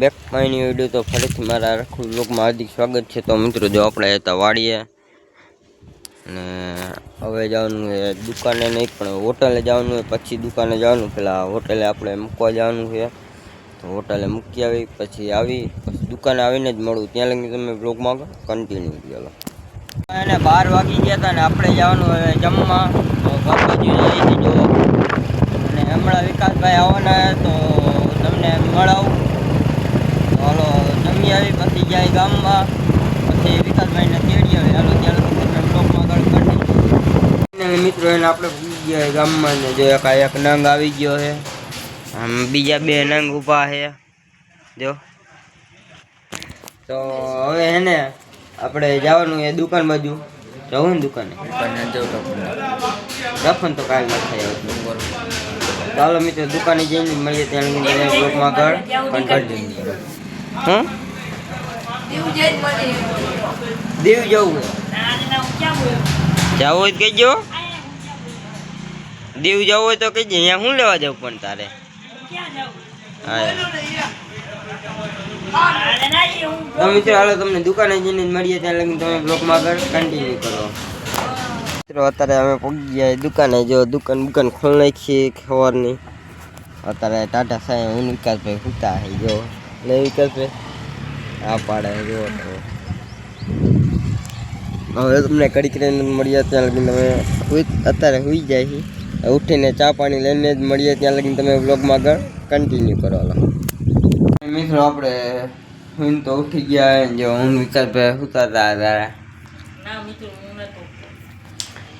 Back માયની video તો ફરીથી મારા આખું બ્લોગમાં હાર્દિક સ્વાગત છે. તો મિત્રો, જો આપણે હતા વાડીએ અને હવે જવાનું છે દુકાને નહીં, પણ હોટલે જવાનું હોય પછી દુકાને જવાનું, પેલા હોટલે આપણે મૂકવા જવાનું છે. તો હોટલે મૂકી આવી, પછી આવી, પછી દુકાને આવીને જ મળું. ત્યાં લગી તમે બ્લોગમાં કન્ટિન્યુ કરો. એને બાર વાગી ગયા હતા ને આપણે જવાનું હવે જમવા. તો ઘર બાજુ અને હમણાં વિકાસભાઈ આવવાના તો તમને મળાવું હાલો જમી આવી પછી જાય ગામમાં. પછી વિકાસભાઈને તેડી આવે. હાલો ત્યારે તો તમને બ્લોકમાં આગળ કાઢી મિત્રો એને આપણે ભૂલી ગયા ગામમાં ને. જો એક એક નંગ આવી ગયો છે. આમ બીજા બે નંગ ઊભા છે. જો. તો હવે હે ને આપણે જવાનું એ દુકાન બાજુ. જવું ને દુકાને? રફન તો કાલ ના થાય. ચાલો મિત્રો દુકાને જઈને મળીએ ત્યાં બ્લોકમાં આગળ. કન્ટિન્યુ કરો હં? દેવ જવું. જવું હોય કહેજો. દેવ જવું હોય તો કહેજે. અહીંયા શું લેવા જવું પણ તારે? હા. મિત્રો હાલો તમને દુકાને જઈને મળીએ ત્યાં લગી તમે બ્લોકમાં આગળ કન્ટિન્યુ કરો. મિત્રો અત્યારે અમે ગયા દુકાને. જો દુકાન દુકાન ખોલ નાખી ખબરની અત્યારે ટાટા સાહેબ હું વિકાસભાઈ સુતા જો. ને વિકાસભાઈ આ પાડે જો હવે તમને કડી કરીને મળીએ ત્યાં લગી તમે અત્યારે સુઈ જાય છે ઉઠીને ચા પાણી લઈને જ મળીએ ત્યાં લગી તમે બ્લોગમાં આગળ. કન્ટિન્યુ કરો મિત્રો આપણે હું તો ઉઠી ગયા જો હું વિકાસભાઈ સુતા હતા. તારા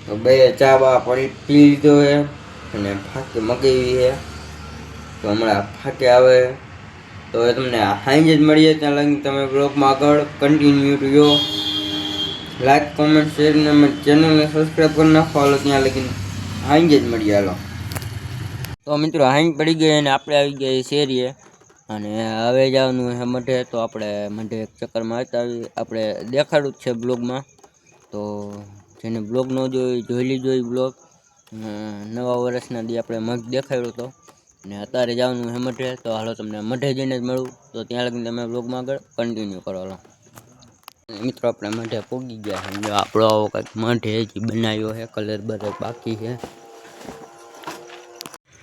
તો બે ચા બા પડી પી લીધો છે અને ફાંકી મગાવી છે તો હમણાં ફાકે આવે. તો હવે તમને હાઈ જ મળીએ ત્યાં લગી તમે બ્લોગમાં આગળ. કન્ટિન્યુ રહ્યો લાઈક કોમેન્ટ શેર ને ચેનલને સબસ્ક્રાઈબ કરી નાખો. હાલો, ત્યાં લગી હાઈ જ મળીએ. હાલો. તો મિત્રો, હાઈ પડી ગઈ અને આપણે આવી ગયા શેરીએ. અને હવે જવાનું છે મઢે. તો આપણે મઢે એક ચક્કરમાં આવતા આવી આપણે દેખાડું જ છે બ્લોગમાં. તો જેને બ્લોગ ન જોઈ જોઈ લીધો એ બ્લોગ. નવા વર્ષના દી આપણે મગ દેખાડ્યો હતો અને અત્યારે જવાનું છે મઢે તો હાલો તમને મઢે જઈને જ મળું. તો ત્યાં લગીને તમે બ્લોગમાં આગળ કન્ટિન્યુ કરો લો મિત્રો આપણે મઢે પોગી ગયા છે. જો આપણો આવો કંઈક મઢે હજી બનાવ્યો છે કલર બધો બાકી છે.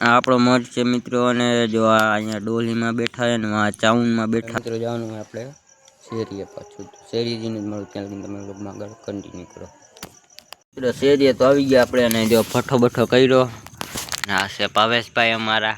આ આપણો મઢ છે મિત્રો અને જો આ અહીંયા ડોલીમાં બેઠા છે ને આ ચાઉનમાં બેઠા મિત્રો જવાનું હોય આપણે શેરીએ પાછું. શેરી જઈને જ મળું ત્યાં લગી તમે બ્લોગમાં આગળ કન્ટિન્યુ કરો. મિત્રો શેરીએ તો આવી ગયા આપણે અને જો ફઠો બઠો કર્યો. ને આ છે ભાવેશભાઈ અમારા.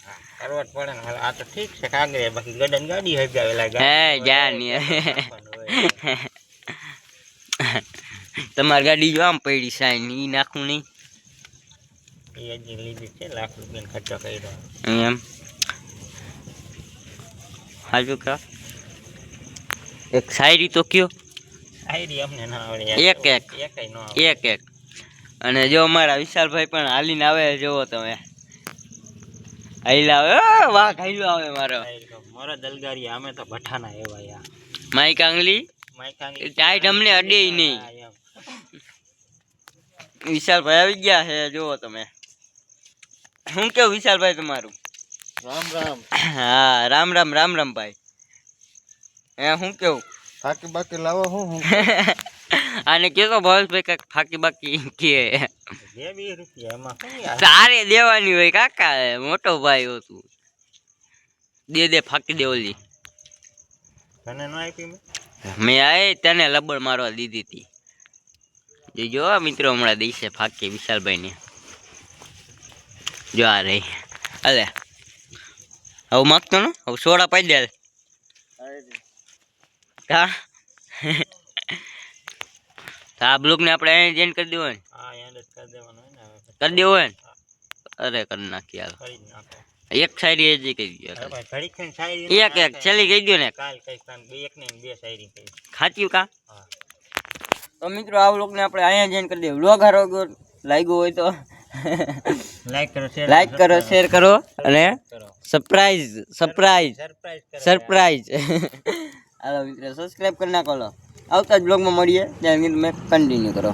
ને તમારી ગાડી જો આમ પડી સાઈન ઈ નાખું નહીં. એમ. હાજુ કા. એક શાયરી તો કયો. એક એક. એક એક. અને જો અમારા વિશાલભાઈ પણ હાલીને આવે જોવો તમે. હાઈલા આવે વાહ હાઈલો આવે મારો. મારા દલગારી અમે તો ભઠ્ઠાના એવા યા. માઈક કાંગલી ટાઈટ અમને અડે નહીં. વિશાલભાઈ આવી ગયા છે જોવો તમે. શું કેવું વિશાલભાઈ તમારું? રામ રામ. હા રામ રામ રામ રામ ભાઈ. હે શું કેવું? બાકી બાકી લાવો હું હું આને કેતો ભાવેશભાઈ કાંઈક ફાકી બાકી કે. તારે દેવાની હોય કાકા મોટો ભાઈ હતું દે દે ફાકી દે ઓલી. તને ન આપી મેં? મેં આય તને લબડ મારવા દીધી હતી જો જો મિત્રો હમણાં દઈશે ફાકી વિશાલભાઈને. જો આ રહી. અલે. હવે માગતો ને? હવે સોડા પાઈ દે. કા આ બ્લોગને આપણે અહીં જેન કરી દેવો ને? હા જ કરી દેવાનું ને કરી દેવો ને? અરે કરી નાખી હાલ. જ એક શાયરી કહી ભાઈ ઘડીક થઈને શાયરી એક એક છેલ્લી કહી દો ને. કાલ એક ને બે શાયરી ખાચ્યું કા? તો મિત્રો આ વ્લોગને આપણે અહીંયા જોઈન કરી દઈએ વ્લોગ હારો લાગ્યો હોય તો. લાઈક કરો શેર લાઈક કરો શેર કરો અને સરપ્રાઈઝ સરપ્રાઈઝ સરપ્રાઈઝ સરપ્રાઈઝ હાલો મિત્રો સબસ્ક્રાઈબ કરી નાખો આવતા જ બ્લોગમાં મળીએ. ત્યાં તમે કન્ટિન્યુ કરો.